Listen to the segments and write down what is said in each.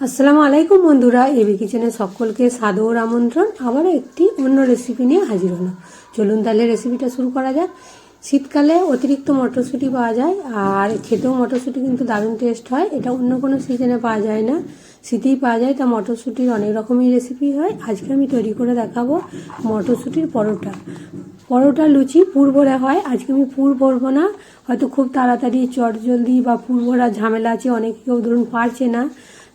আসসালামু আলাইকুম বন্ধুরা এবি কিচেনে সকলকে সাদর আমন্ত্রণ। আবারও একটি অন্য রেসিপি নিয়ে হাজির হলো চলুন তাহলে রেসিপিটা শুরু করা যাক। শীতকালে অতিরিক্ত মটরশুঁটি পাওয়া যায়, আর খেতেও মটরশুঁটি কিন্তু দারুণ টেস্ট হয়। এটা অন্য কোনো সিজনে পাওয়া যায় না। শীতেই পাওয়া যায়, তা মটরশুঁটির অনেক রকমই রেসিপি হয়। আজকে আমি তৈরি করে দেখাবো মটরশুঁটির পরোটা। পরোটা লুচি পুর ভরা হয়। আজকে আমি পুর ভরবো না। হয়তো খুব তাড়াতাড়ি চট জলদি বা পুর ভরা ঝামেলা আছে, অনেক কেউ ধরুন পারছে না।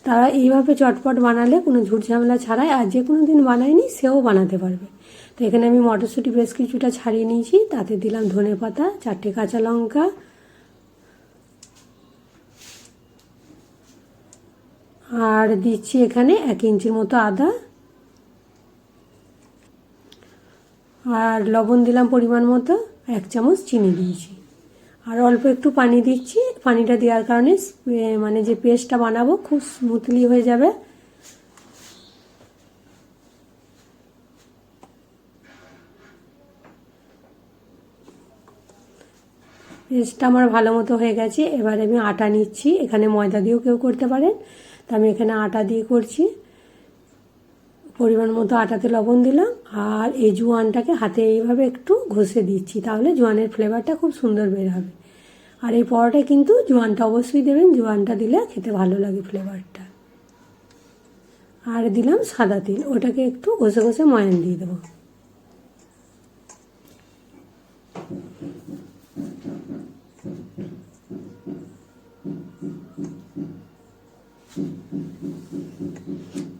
তারা এইভাবে চটপট বানালে কোনো ঝামেলা ছাড়াই আর যে কোনো দিন বানায়নি, সেও বানাতে পারবে। তো এখানে আমি মটরশুঁটি বেশ কিছুটা ছাড়িয়ে নিয়েছি। তাতে দিলাম ধনে পাতা, চারটে কাঁচা লঙ্কা, আর দিচ্ছি এখানে এক ইঞ্চির মতো আদা, আর লবণ দিলাম পরিমাণ মতো, এক চামচ চিনি দিয়েছি। আর অল্প একটু পানি দিচ্ছি। পানিটা দেওয়ার কারণে মানে যে পেস্টটা বানাবো খুব স্মুথলি হয়ে যাবে। পেস্টটা আমার ভালো মতো হয়ে গেছে। এবার আমি আটা নিচ্ছি। এখানে ময়দা দিয়েও কেউ করতে পারেন। তা আমি এখানে আটা দিয়ে করছি। পরিমাণ মতো আটাতে লবণ দিলাম আর এই জোয়ানটাকে হাতে এইভাবে একটু ঘষে দিচ্ছি, তাহলে জোয়ানের ফ্লেভারটা খুব সুন্দর বের হবে। আর এই পরোটায় কিন্তু জোয়ানটা অবশ্যই দেবেন, জোয়ানটা দিলে খেতে ভালো লাগে ফ্লেভারটা আর দিলাম সাদা তিল, ওটাকে একটু ঘষে ঘষে ময়ান দিয়ে দেবো।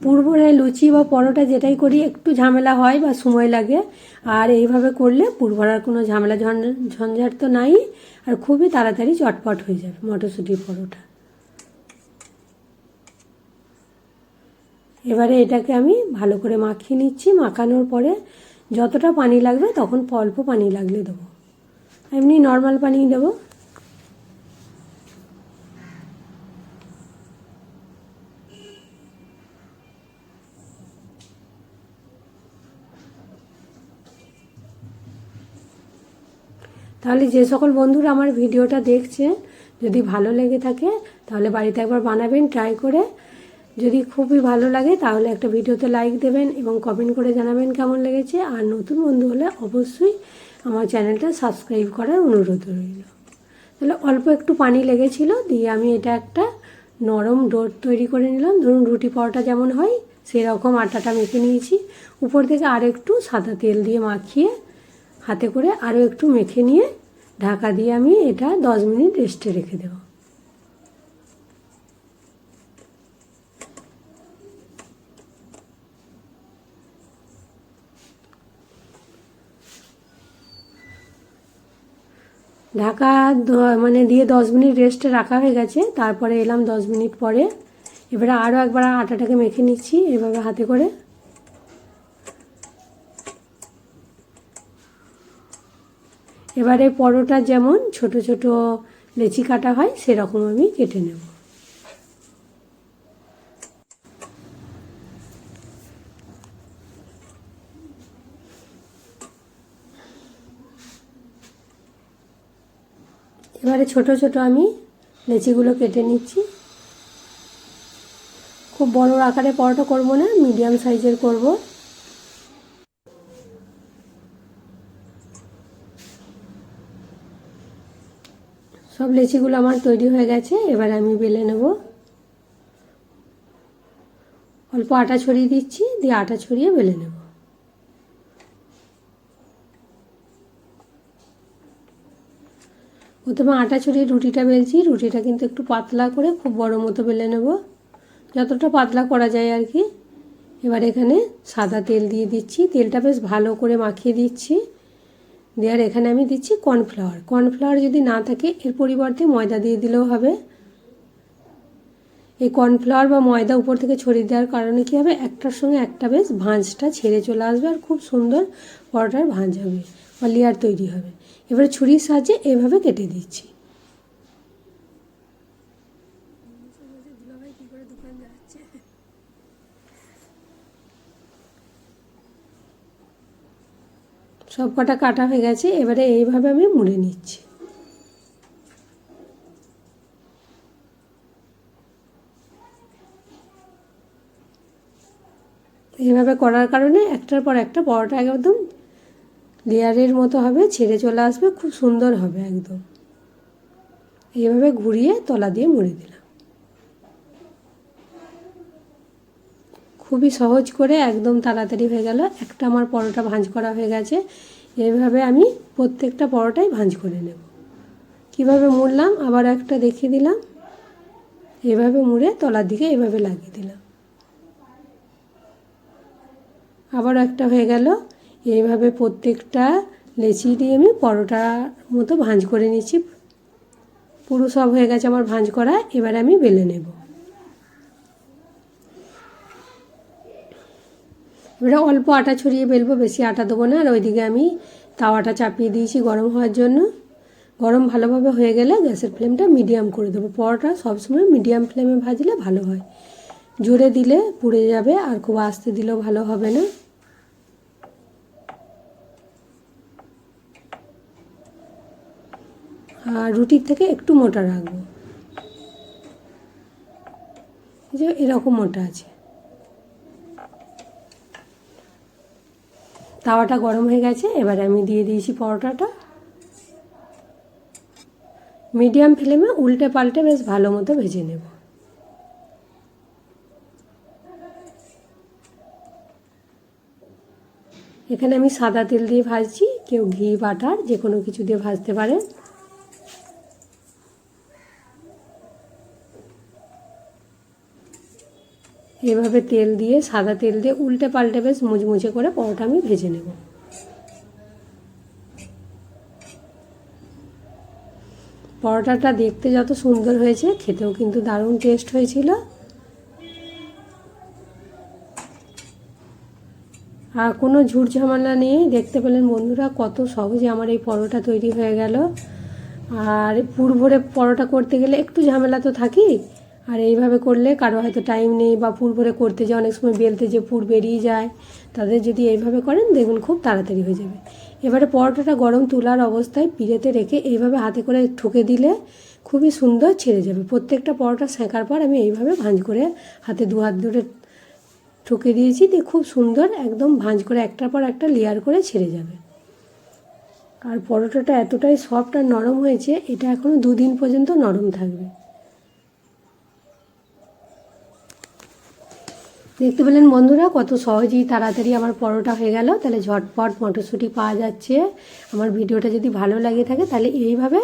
পুরভরে লুচি বা পরোটা যেটাই করি, একটু ঝামেলা হয় বা সময় লাগে। আর এইভাবে করলে পুরভরার কোনো ঝামেলা ঝঞ্ঝাট তো নাই। আর খুবই তাড়াতাড়ি চটপট হয়ে যাবে মটরশুঁটির পরোটা। এবারে এটাকে আমি ভালো করে মাখিয়ে নিচ্ছি। মাখানোর পরে যতটা পানি লাগবে তখন অল্প পানি লাগলে দেবো। এমনি নর্মাল পানি দেবো। তাহলে যে সকল বন্ধুরা আমার ভিডিওটা দেখছেন যদি ভালো লেগে থাকে, তাহলে বাড়িতে একবার বানাবেন ট্রাই করে। যদি খুবই ভালো লাগে, তাহলে একটা ভিডিওতে লাইক দেবেন এবং কমেন্ট করে জানাবেন কেমন লেগেছে। আর নতুন বন্ধু হলে অবশ্যই আমার চ্যানেলটা সাবস্ক্রাইব করার অনুরোধ রইল। তাহলে অল্প একটু পানি লেগেছিল, দিয়ে আমি এটা একটা নরম ডোর তৈরি করে নিলাম। ধরুন রুটি পরোটা যেমন হয়, সেরকম আটাটা মেখে নিয়েছি। উপর থেকে আর একটু সাদা তেল দিয়ে মাখিয়ে হাতে করে আরও একটু মেখে নিয়ে ঢাকা দিয়ে আমি এটা দশ মিনিট রেস্টে রেখে দেব। ঢাকা মানে দিয়ে দশ মিনিট রেস্টে রাখা হয়ে গেছে, তারপরে এলাম দশ মিনিট পরে। এবারে আরও একবার আটাটাকে মেখে নিচ্ছি, এভাবে হাতে করে। এবারে পরোটা যেমন ছোট ছোট লেচি কাটা হয়, সেরকম আমি কেটে নেব। এবারে ছোট ছোট আমি লেচিগুলো কেটে নিচ্ছি। খুব বড় আকারে পরোটা করব না, মিডিয়াম সাইজের করব। সব লেচিগুলো আমার তৈরি হয়ে গেছে, এবার আমি বেলে নেব। অল্প আটা ছড়িয়ে দিচ্ছি, দিয়ে আটা ছড়িয়ে বেলে নেব। প্রথমে আটা ছড়িয়ে রুটিটা বেলছি, রুটিটা কিন্তু একটু পাতলা করে খুব বড় মতো বেলে নেব। যতটা পাতলা করা যায় আর কি। এবার এখানে সাদা তেল দিয়ে দিচ্ছি, তেলটা বেশ ভালো করে মাখিয়ে দিচ্ছি। দেওয়ার এখানে আমি দিচ্ছি কর্নফ্লাওয়ার। কর্নফ্লাওয়ার যদি না থাকে, এর পরিবর্তে ময়দা দিয়ে দিলেও হবে। এই কর্নফ্লাওয়ার বা ময়দা উপর থেকে ছড়িয়ে দেওয়ার কারণে কী হবে? একটার সঙ্গে একটা বেশ ভাঁজটা ছেড়ে চলে আসবে আর খুব সুন্দর পরোটার ভাঁজ হবে বা লেয়ার তৈরি হবে। এবারে ছুরির সাহায্যে এভাবে কেটে দিচ্ছি। সব কটা কাটা হয়ে গেছে, এবারে এইভাবে আমি মুড়ে নিচ্ছি। এইভাবে করার কারণে একটার পর একটা পরোটা একদম লেয়ারের মতো হবে, ছেড়ে চলে আসবে, খুব সুন্দর হবে একদম। এইভাবে ঘুরিয়ে তলা দিয়ে মুড়ে দিলাম। খুবই সহজ করে একদম তাড়াতাড়ি হয়ে গেল। একটা আমার পরোটা ভাঁজ করা হয়ে গেছে। এইভাবে আমি প্রত্যেকটা পরোটাই ভাঁজ করে নেব। কীভাবে মুড়লাম? আবার একটা দেখিয়ে দিলাম। এভাবে মুড়ে তলার দিকে এভাবে লাগিয়ে দিলাম। আবার একটা হয়ে গেল। এইভাবে প্রত্যেকটা লেচি দিয়ে আমি পরোটার মতো ভাঁজ করে নিচ্ছি। পুরো সব হয়ে গেছে আমার ভাঁজ করা। এবার আমি বেলে নেব। এবারে অল্প আটা ছড়িয়ে বেলবো বেশি আটা দেবো না। আর ওইদিকে আমি তাওয়াটা চাপিয়ে দিয়েছি গরম হওয়ার জন্য। গরম ভালোভাবে হয়ে গেলে গ্যাসের ফ্লেমটা মিডিয়াম করে দেবো। পরোটা সবসময় মিডিয়াম ফ্লেমে ভাজলে ভালো হয়। জোরে দিলে পুড়ে যাবে, আর খুব আস্তে দিলেও ভালো হবে না। আর রুটির থেকে একটু মোটা রাখব। যে এরকম মোটা আছে। তাওয়াটা গরম হয়ে গেছে, এবার আমি দিয়ে দিয়েছি পরোটাটা। মিডিয়াম ফ্লেমে উল্টে পাল্টে বেশ ভালো মতো ভেজে নেব। এখানে আমি সাদা তেল দিয়ে ভাজছি, কেউ ঘি, বাটার যে কোনো কিছু দিয়ে ভাজতে পারে এভাবে তেল দিয়ে, সাদা তেল দিয়ে উল্টে পাল্টে বেশ মুচমুচে করে পরোটা আমি ভেজে নেব। পরোটাটা দেখতে যত সুন্দর হয়েছে, খেতেও কিন্তু দারুণ টেস্ট হয়েছিল। আর কোনো ঝুট ঝামেলা নেই, দেখতে পেলেন বন্ধুরা কত সহজে আমার এই পরোটা তৈরি হয়ে গেল। আর পুর ভরে পরোটা করতে গেলে একটু ঝামেলা তো থাকেই আর এইভাবে করলে কারও হয়তো টাইম নেই বা পুর ভরে করতে যে অনেক সময় বেলতে যে পুর বেরিয়ে যায়, তাদের যদি এইভাবে করেন দেখুন খুব তাড়াতাড়ি হয়ে যাবে। এবারে পরোটাটা গরম তোলার অবস্থায় পিড়েতে রেখে এইভাবে হাতে করে ঠুকে দিলে খুবই সুন্দর ছেড়ে যাবে। প্রত্যেকটা পরোটা সেঁকার পর আমি এইভাবে ভাঁজ করে হাতে দু হাত ধরে ঠুকে দিয়েছি দিয়ে খুব সুন্দর একদম ভাঁজ করে একটার পর একটা লেয়ার করে ছেড়ে যাবে। আর পরোটাটা এতটাই সফট আর নরম হয়েছে, এটা এখনও দুদিন পর্যন্ত নরম থাকবে। দেখতে পেলেন বন্ধুরা, কত সহজেই তাড়াতাড়ি আমার পরোটা হয়ে গেল। তাহলে ঝটপট মটরশুঁটি পাওয়া যাচ্ছে। আমার ভিডিওটা যদি ভালো লাগে থাকে, তাহলে এইভাবে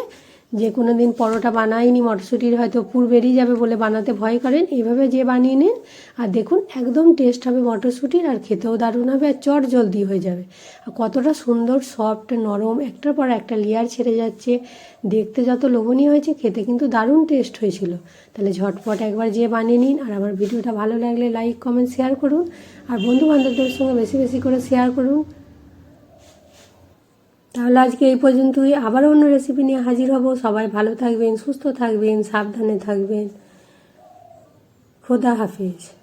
যে কোনো দিন পরোটা বানাইনি মটরশুঁটির হয়তো পুর বেরিয়ে যাবে বলে বানাতে ভয় করেন এইভাবে যে বানিয়ে নিন। আর দেখুন, একদম টেস্ট হবে মটরশুঁটির আর খেতেও দারুণ হবে আর চট জলদি হয়ে যাবে। আর কতটা সুন্দর সফট নরম, একটার পর একটা লেয়ার ছেড়ে যাচ্ছে। দেখতে যত লোভনীয় হয়েছে, খেতে কিন্তু দারুণ টেস্ট হয়েছিল। তাহলে ঝটপট একবার যে বানিয়ে নিন আর আমার ভিডিওটা ভালো লাগলে লাইক কমেন্ট শেয়ার করুন। আর বন্ধু বান্ধবদের সঙ্গে বেশি বেশি করে শেয়ার করুন। তাহলে আজকে এই পর্যন্তই। আবার অন্য রেসিপি নিয়ে হাজির হব। সবাই ভালো থাকবেন, সুস্থ থাকবেন, সাবধানে থাকবেন। খোদা হাফিজ।